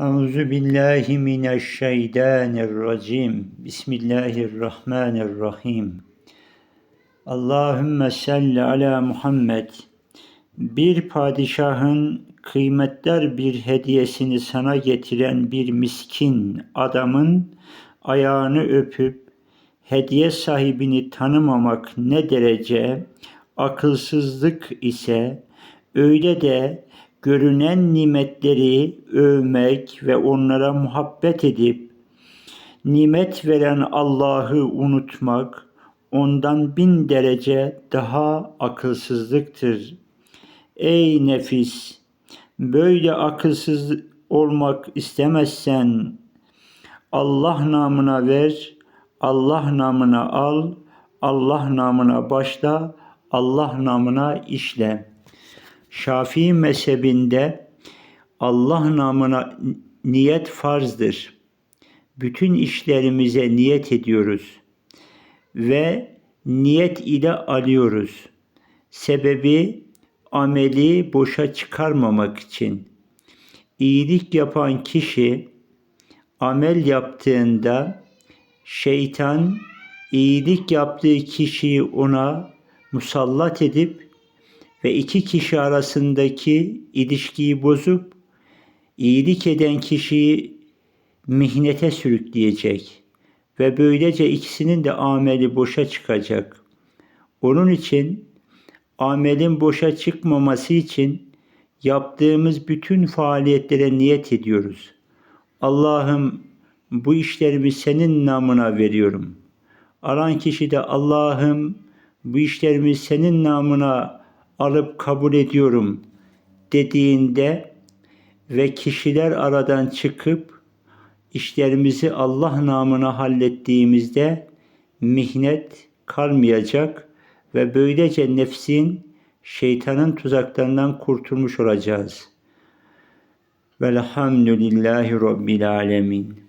Euzu billahi mineşşeytanirracim. Bismillahirrahmanirrahim. Allahümme salli ala Muhammed. Bir padişahın kıymetler bir hediyesini sana getiren bir miskin adamın ayağını öpüp hediye sahibini tanımamak ne derece akılsızlık ise öyle de görünen nimetleri övmek ve onlara muhabbet edip nimet veren Allah'ı unutmak ondan bin derece daha akılsızlıktır. Ey nefis! Böyle akılsız olmak istemezsen Allah namına ver, Allah namına al, Allah namına başla, Allah namına işle. Şafii mezhebinde Allah namına niyet farzdır. Bütün işlerimize niyet ediyoruz ve niyet ile alıyoruz. Sebebi ameli boşa çıkarmamak için. İyilik yapan kişi amel yaptığında şeytan iyilik yaptığı kişiyi ona musallat edip ve iki kişi arasındaki ilişkiyi bozup iyilik eden kişiyi mihnete sürükleyecek ve böylece ikisinin de ameli boşa çıkacak. Onun için amelin boşa çıkmaması için yaptığımız bütün faaliyetlere niyet ediyoruz. Allah'ım bu işlerimi senin namına veriyorum. Alan kişi de Allah'ım bu işlerimi senin namına alıp kabul ediyorum dediğinde ve kişiler aradan çıkıp işlerimizi Allah namına hallettiğimizde mihnet kalmayacak ve böylece nefsin şeytanın tuzaklarından kurtulmuş olacağız. Velhamdülillahi Rabbil Alemin.